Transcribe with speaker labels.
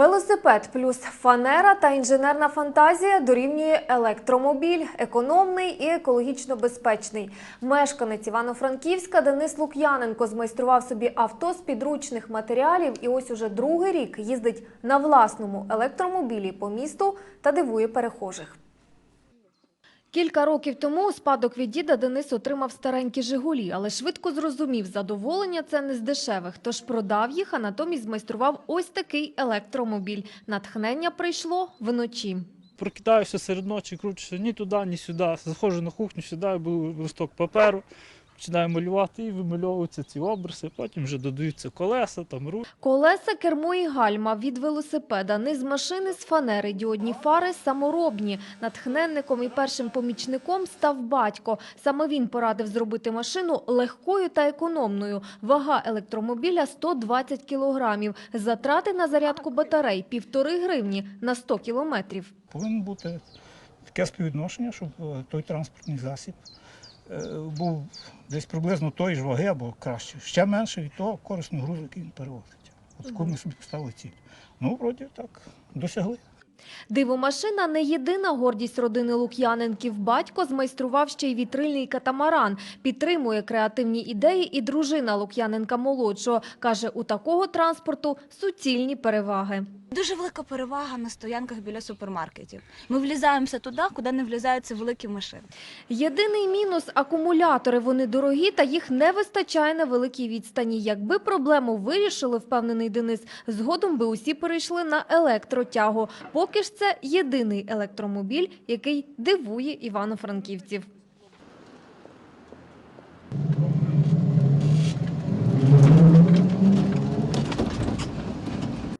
Speaker 1: Велосипед плюс фанера та інженерна фантазія дорівнює електромобіль, економний і екологічно безпечний. Мешканець Івано-Франківська Денис Лук'яненко змайстрував собі авто з підручних матеріалів і ось уже другий рік їздить на власному електромобілі по місту та дивує перехожих. Кілька років тому у спадок від діда Денис отримав старенькі «Жигулі», але швидко зрозумів, задоволення це не з дешевих, тож продав їх, а натомість змайстрував ось такий електромобіль. Натхнення прийшло вночі.
Speaker 2: Прокидаюся серед ночі, кручуся ні туди, ні сюди. Заходжу на кухню, сідаю, був листок паперу, починаю малювати і вимальовуються ці обриси. Потім вже додаються колеса, там руль.
Speaker 1: Колеса, кермо і гальма від велосипеда, низ машини з фанери, діодні фари саморобні. Натхненником і першим помічником став батько. Саме він порадив зробити машину легкою та економною. Вага електромобіля 120 кілограмів. Затрати на зарядку батарей – півтори гривні на 100 кілометрів.
Speaker 3: Повинно бути таке співвідношення, щоб е, той транспортний засіб був десь приблизно тої ж ваги або краще, ще менше від того корисного грузу, який він перевозить. От таку ми собі поставили ціль. Ну, вроді так, досягли.
Speaker 1: Дивомашина не єдина гордість родини Лук'яненків. Батько змайстрував ще й вітрильний катамаран. Підтримує креативні ідеї і дружина Лук'яненка-молодшого. Каже, у такого транспорту суцільні переваги.
Speaker 4: Дуже велика перевага на стоянках біля супермаркетів. Ми влізаємося туди, куди не влізаються великі машини.
Speaker 1: Єдиний мінус – акумулятори. Вони дорогі та їх не вистачає на великій відстані. Якби проблему вирішили, впевнений Денис, згодом би усі перейшли на електротягу. Поки ж це єдиний електромобіль, який дивує івано-франківців.